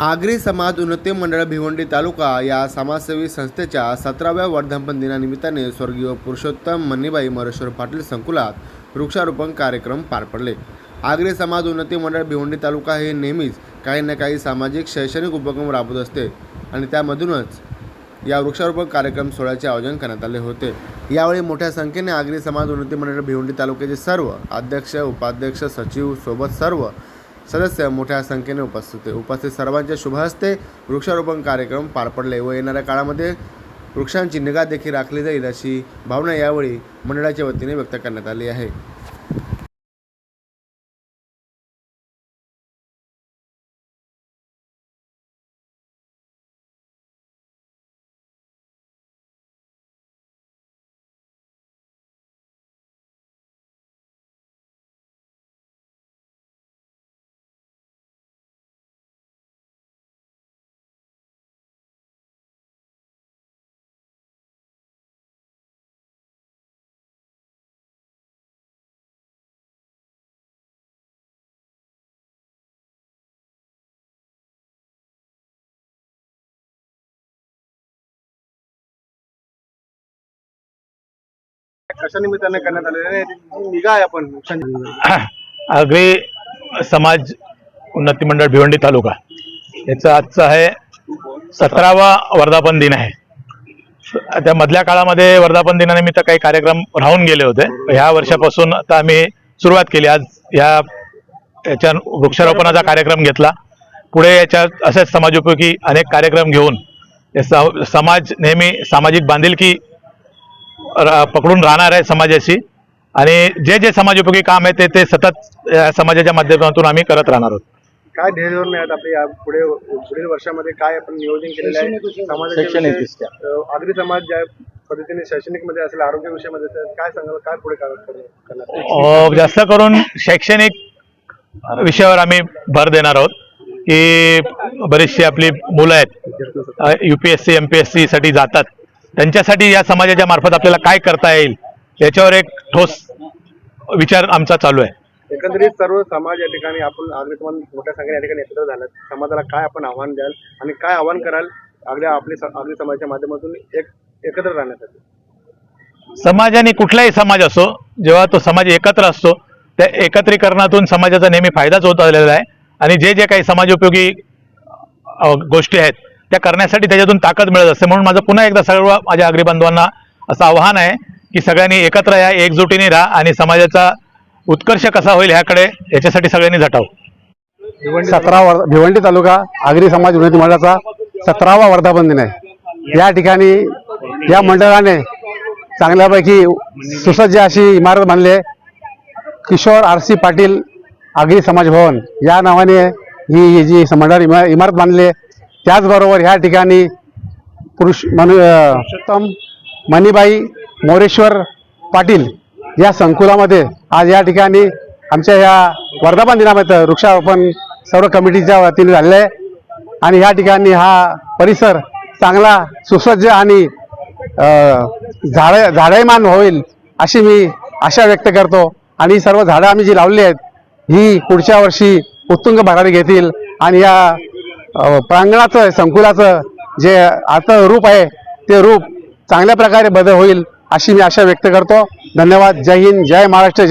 आगरी समाज उन्नती मंडळ भिवंडी तालुका या समाजसेवी संस्थेच्या सतराव्या वर्धापन दिनानिमित्ताने स्वर्गीय पुरुषोत्तम मन्नीबाई मरेश्वर पाटील संकुलात वृक्षारोपण कार्यक्रम पार पडले. आगरी समाज उन्नती मंडळ भिवंडी तालुका हे नेहमीच काही ना काही सामाजिक शैक्षणिक उपक्रम राबवत असते आणि त्यामधूनच या वृक्षारोपण कार्यक्रम सोहळ्याचे आयोजन करण्यात आले होते. यावेळी मोठ्या संख्येने आगरी समाज उन्नती मंडळ भिवंडी तालुक्याचे सर्व अध्यक्ष उपाध्यक्ष सचिव सोबत सर्व सदस्य मोठ्या संख्येने उपस्थित होते. उपस्थित सर्वांच्या शुभहस्ते. वृक्षारोपण कार्यक्रम पार पडले. व येणाऱ्या काळामध्ये वृक्षांची निगा देखील राखली जाईल अशी भावना यावेळी मंडळाच्या वतीने व्यक्त करण्यात आली आहे. कशा निमित्ताने करण्यात आलेले निघा आहे आपण. आगरी समाज उन्नती मंडळ भिवंडी तालुका. याचा आजचा आहे सतरावा वर्धापन दिन आहे. त्या मधल्या काळामध्ये वर्धापन दिनानिमित्त काही कार्यक्रम राहून गेले होते. ह्या वर्षापासून आता आम्ही सुरुवात केली. आज ह्या याच्या वृक्षारोपणाचा कार्यक्रम घेतला. पुढे याच्यात असेच समाजोपयोगी अनेक कार्यक्रम घेऊन समाज नेहमी सामाजिक बांधिलकी पकडून राहणार आहे समाजाशी. आणि जे जे समाजोपयोगी काम आहे ते ते सतत या समाजाच्या माध्यमातून आम्ही करत राहणार आहोत. काय ध्येय धोरण आहेत आपले? या पुढे पुढील वर्षामध्ये काय आपण नियोजन केलेलं आहे? समाजाच्या आगरी समाज ज्या पद्धतीने शैक्षणिकमध्ये असेल आरोग्य विषयामध्ये असेल काय सांगाल? काय पुढे करणार? जास्त करून शैक्षणिक विषयावर आम्ही भर देणार आहोत. की बरीचशी आपली मुलं आहेत युपीएससी एमपीएससी साठी जातात. त्यांच्यासाठी या समाजाच्या मार्फत आपल्याला काय करता येईल याच्यावर एक ठोस विचार आमचा चालू आहे. एकंदरीत सर्व समाज या ठिकाणी आपण आगरी समाज मोठ्या संख्येने या ठिकाणी एकत्र झाल्यात समाजाला काय आपण आव्हान द्याल आणि काय आव्हान कराल आगल्या आपले स- आगरी समाजाच्या माध्यमातून एक एकत्र राहण्यासाठी? समाज आणि कुठलाही समाज असो जेव्हा तो समाज एकत्र असतो त्या एकत्रीकरणातून समाजाचा नेहमी फायदाच होत आलेला आहे. आणि जे जे काही समाजोपयोगी गोष्टी आहेत त्या करण्यासाठी त्याच्यातून ताकद मिळत असते. म्हणून माझं पुन्हा एकदा सर्व माझ्या अग्री बांधवांना असं आव्हान आहे की सगळ्यांनी एकत्र या एकजुटीने राहा आणि समाजाचा उत्कर्ष कसा होईल ह्याकडे याच्यासाठी सगळ्यांनी झटावं. सतरा वर भिवंडी तालुका आगरी समाज उन्नती मंडळाचा सतरावा वर्धापन दिन आहे. या ठिकाणी या मंडळाने चांगल्यापैकी सुसज्ज अशी इमारत बांधली आहे. किशोर आर सी पाटील आगरी समाज भवन या नावाने ही ही जी मंडळ इमा- इमारत बांधली आहे. त्याचबरोबर ह्या ठिकाणी पुरुष मनु उत्तम मणिबाई मोरेश्वर पाटील या संकुलामध्ये आज या ठिकाणी आमच्या या वर्धापन दिनामध्ये वृक्षारोपण सर्व कमिटीच्या वतीने झालेलं आहे. आणि या ठिकाणी हा परिसर चांगला सुसज्ज आणि झाड झाडयमान होईल अशी मी आशा व्यक्त करतो. आणि ही सर्व झाडं आम्ही जी लावली आहेत ही पुढच्या वर्षी उत्तुंग भरारी घेतील. आणि या प्रांगणाचं संकुलाचं. जे आता रूप आहे ते रूप चांगल्या प्रकारे बदल होईल अशी मी आशा व्यक्त करतो. धन्यवाद. जय हिंद जय महाराष्ट्र